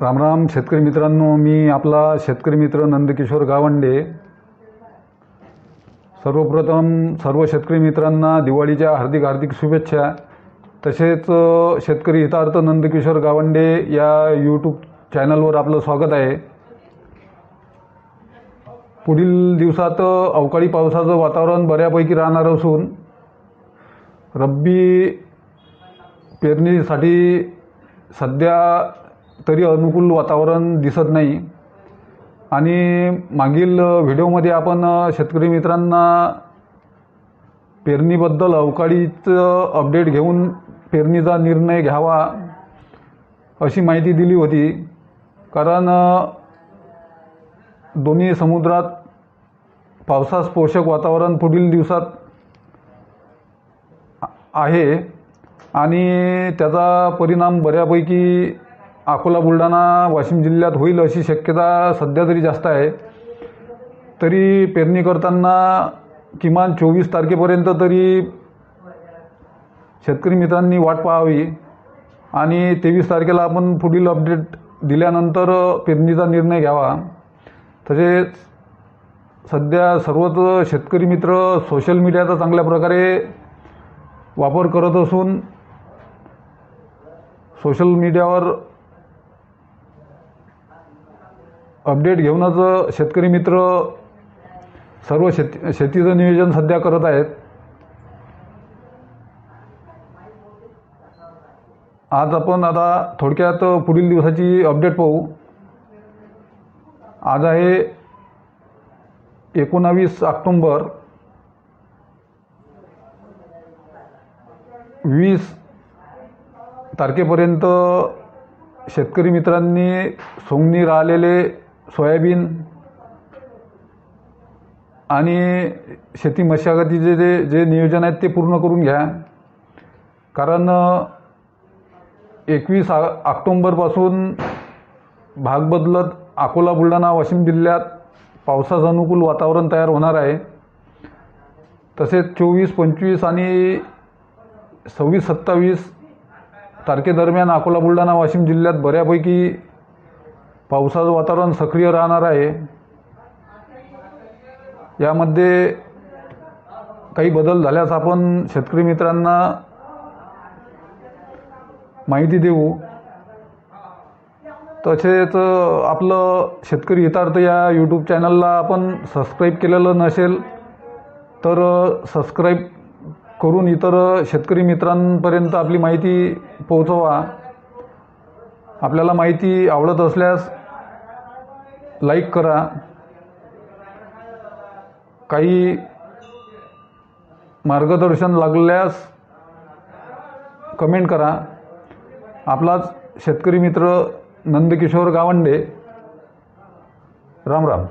राम राम शेतकरी मित्रांनो मी आपला शेतकरी मित्र नंदकिशोर गावंडे. सर्वप्रथम सर्व शेतकरी मित्रांना दिवाळीच्या हार्दिक हार्दिक शुभेच्छा. तसेच शेतकरी हितार्थ नंदकिशोर गावंडे या यूट्यूब चॅनलवर आपलं स्वागत आहे. पुढील दिवसात अवकाळी पावसाचं वातावरण बऱ्यापैकी राहणार असून रब्बी पेरणीसाठी सध्या तरी अनुकूल वातावरण दिसत नाही. आणि मागील व्हिडिओमध्ये आपण शेतकरी मित्रांना पेरणीबद्दल अवकाळीचं अपडेट घेऊन पेरणीचा निर्णय घ्यावा अशी माहिती दिली होती. कारण दोन्ही समुद्रात पावसास पोषक वातावरण पुढील दिवसात आहे. आणि त्याचा परिणाम बऱ्यापैकी अकोला बुलढाणा वाशिम जिल्ह्यात होईल अशी शक्यता सध्या तरी जास्त आहे. तरी पेरणी करताना किमान चोवीस तारखेपर्यंत तरी शेतकरी मित्रांनी वाट पाहावी आणि तेवीस तारखेला आपण पुढील अपडेट दिल्यानंतर पेरणीचा निर्णय घ्यावा. तसेच सध्या सर्वच शेतकरी मित्र सोशल मीडियाचा चांगल्या प्रकारे वापर करत असून सोशल मीडियावर अपडेट घेऊनच शेतकरी मित्र सर्व शेती शेतीचं नियोजन सध्या करत आहेत. आज आपण आता थोडक्यात पुढील दिवसाची अपडेट पाहू. आज आहे एकोणावीस ऑक्टोंबर. वीस तारखेपर्यंत शेतकरी मित्रांनी सोंगणी राहिलेले सोयाबीन आणि शेती मशागतीचे जे जे नियोजन आहेत ते पूर्ण करून घ्या. कारण एकवीस आ ऑक्टोंबरपासून भाग बदलत अकोला बुलढाणा वाशिम जिल्ह्यात पावसाचं अनुकूल वातावरण तयार होणार आहे. तसेच चोवीस पंचवीस आणि सव्वीस सत्तावीस तारखेदरम्यान अकोला बुलढाणा वाशिम जिल्ह्यात बऱ्यापैकी पावसाचं वातावरण सक्रिय राहणार आहे. यामध्ये काही बदल झाल्यास आपण शेतकरी मित्रांना माहिती देऊ. तसेच आपलं शेतकरी हितार्थ या यूट्यूब चॅनलला आपण सबस्क्राईब केलेलं नसेल तर सबस्क्राईब करून इतर शेतकरी मित्रांपर्यंत आपली माहिती पोहोचवा. आपल्याला माहिती आवडत असल्यास लाईक करा. काही मार्गदर्शन लागल्यास कमेंट करा. आपलाच शेतकरी मित्र नंदकिशोर गावंडे. राम राम.